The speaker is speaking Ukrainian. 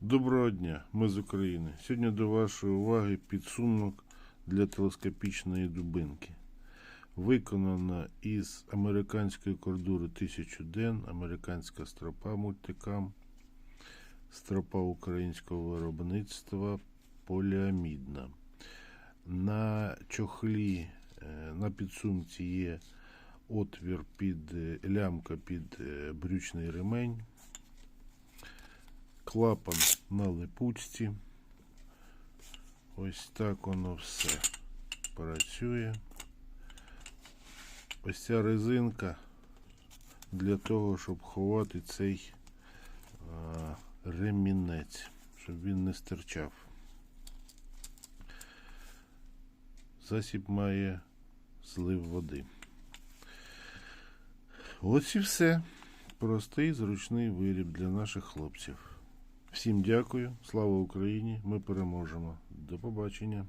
Доброго дня, ми з України. Сьогодні до вашої уваги підсумок для телескопічної дубинки. Виконана із американської кордури 1000 ден, американська стропа мультикам, стропа українського виробництва поліамідна. На чохлі, е, на підсумці є отвір під е, лямка під е, брючний ремень клапан на липучці. Ось так воно все працює. Ось ця резинка для того, щоб ховати цей ремінець, щоб він не стирчав. Засіб має злив води. Ось і все. Простий зручний виріб для наших хлопців. Всім дякую, слава Україні! Ми переможемо. До побачення.